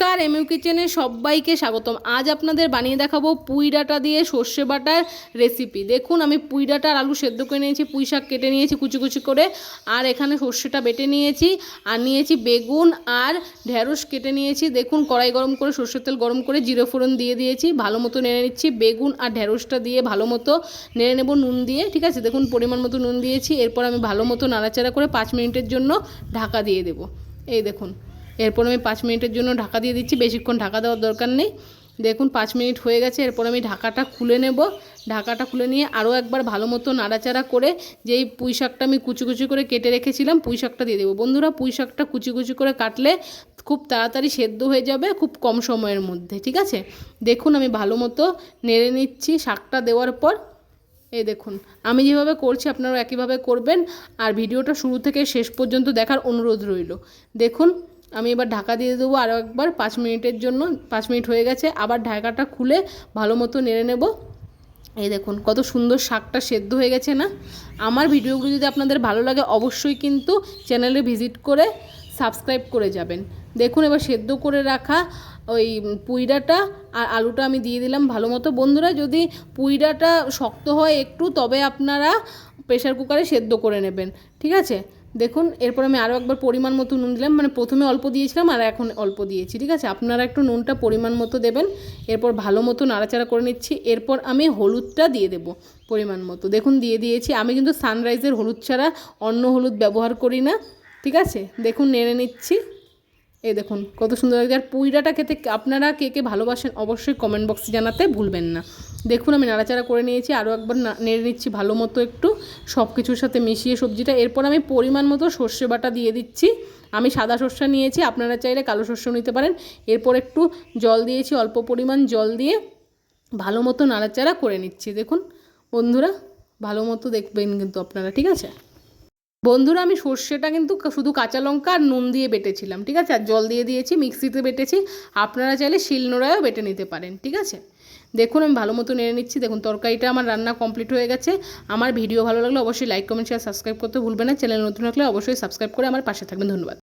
নমস্কার এমইউ কিচেনে সবাইকে স্বাগতম। আজ আপনাদের বানিয়ে দেখাবো পুঁই ডাঁটা দিয়ে সর্ষে বাটার রেসিপি দেখুন, আমি পুঁই ডাঁটা আর আলু সেদ্ধ করে নিয়েছি, পুঁই শাক কেটে নিয়েছি কুচি কুচি করে। আর এখানে সর্ষেটা বেটে নিয়েছি, আর নিয়েছি বেগুন আর ঢেঁড়স কেটে নিয়েছি। দেখুন, কড়াই গরম করে সর্ষের তেল গরম করে জিরে ফোড়ন দিয়ে দিয়েছি, ভালো মতো নেড়ে নিচ্ছি। বেগুন আর ঢেঁড়সটা দিয়ে ভালো মতো নেড়ে নেব নুন দিয়ে, ঠিক আছে? দেখুন, পরিমাণ মতো নুন দিয়েছি। এরপর আমি ভালো মতো নাড়াচাড়া করে পাঁচ মিনিটের জন্য ঢাকা দিয়ে দেবো। এই দেখুন এরপর আমি পাঁচ মিনিটের জন্য ঢাকা দিয়ে দিচ্ছি। বেশিক্ষণ ঢাকা দেওয়ার দরকার নেই। দেখুন, পাঁচ মিনিট হয়ে গেছে। এরপর আমি ঢাকাটা খুলে নেব। ঢাকাটা খুলে নিয়ে আরও একবার ভালো মতো নাড়াচাড়া করে যেই পুঁই শাকটা আমি কুচি কুচি করে কেটে রেখেছিলাম, পুঁই শাকটা দিয়ে দেবো। বন্ধুরা, পুঁই শাকটা কুচি কুচি করে কাটলে খুব তাড়াতাড়ি সেদ্ধ হয়ে যাবে খুব কম সময়ের মধ্যে, ঠিক আছে? দেখুন, আমি ভালো মতো নেড়ে নিচ্ছি শাকটা দেওয়ার পর। এই দেখুন, আমি যেভাবে করছি আপনারাও একইভাবে করবেন। আর ভিডিওটা শুরু থেকে শেষ পর্যন্ত দেখার অনুরোধ রইল। দেখুন আমি এবার ঢাকা দিয়ে দেবো আরও একবার পাঁচ মিনিটের জন্য, পাঁচ মিনিট হয়ে গেছে। আবার ঢাকাটা খুলে ভালো মতো নেড়ে নেব। এই দেখুন, কত সুন্দর শাকটা সেদ্ধ হয়ে গেছে না? আমার ভিডিওগুলো যদি আপনাদের ভালো লাগে, অবশ্যই কিন্তু চ্যানেলে ভিজিট করে সাবস্ক্রাইব করে যাবেন। দেখুন, এবার সেদ্ধ করে রাখা ওই পুইডাটা আর আলুটা আমি দিয়ে দিলাম ভালো মতো। বন্ধুরা, যদি পুইডাটা শক্ত হয় একটু, তবে আপনারা প্রেশার কুকারে সেদ্ধ করে নেবেন। ঠিক আছে? দেখুন, এরপর আমি আরও একবার পরিমাণ মতো নুন দিলাম মানে প্রথমে অল্প দিয়েছিলাম আর এখন অল্প দিয়েছি, ঠিক আছে? আপনারা একটু নুনটা পরিমাণ মতো দেবেন, এরপর ভালো মতো নাড়াচাড়া করে নিচ্ছি, এরপর আমি হলুদটা দিয়ে দেব পরিমাণ মতো। দেখুন, দিয়ে দিয়েছি, আমি কিন্তু সানরাইজের হলুদ ছাড়া অন্য হলুদ ব্যবহার করি না, ঠিক আছে? দেখুন, নেড়ে নিচ্ছি। এই দেখুন, কত সুন্দর লাগছে। আর পুইডাটা খেতে আপনারা কে কে ভালোবাসেন অবশ্যই কমেন্ট বক্সে জানাতে ভুলবেন না। দেখুন, আমি নাড়াচাড়া করে নিয়েছি আরও একবার নেড়ে নিচ্ছি ভালো মতো একটু। সব কিছুর সাথে মিশিয়ে সবজিটা। এরপর আমি পরিমাণ মতো সর্ষে বাটা দিয়ে দিচ্ছি। আমি সাদা সর্ষে নিয়েছি, আপনারা চাইলে কালো সর্ষেও নিতে পারেন। এরপর একটু জল দিয়েছি, অল্প পরিমাণ জল দিয়ে ভালো মতো নাড়াচাড়া করে নিচ্ছি। দেখুন, বন্ধুরা, ভালো মতো দেখবেন কিন্তু আপনারা, ঠিক আছে? বন্ধুরা, আমি সর্ষেটা কিন্তু শুধু কাঁচা লঙ্কা আর নুন দিয়ে বেটেছিলাম, ঠিক আছে? আর জল দিয়ে দিয়েছি, মিক্সিতে বেটেছি। আপনারা চাইলে শিলনোড়ায়ও বেটে নিতে পারেন, ঠিক আছে? দেখুন, আমি ভালো মতো নেড়ে নিচ্ছি। দেখুন, তরকারিটা আমার রান্না কমপ্লিট হয়ে গেছে। আমার ভিডিও ভালো লাগলে অবশ্যই লাইক, কমেন্ট শেয়ার সাবস্ক্রাইব করতে ভুলবেন না। চ্যানেল নতুন থাকলে অবশ্যই সাবস্ক্রাইব করে আমার পাশে থাকবেন। ধন্যবাদ।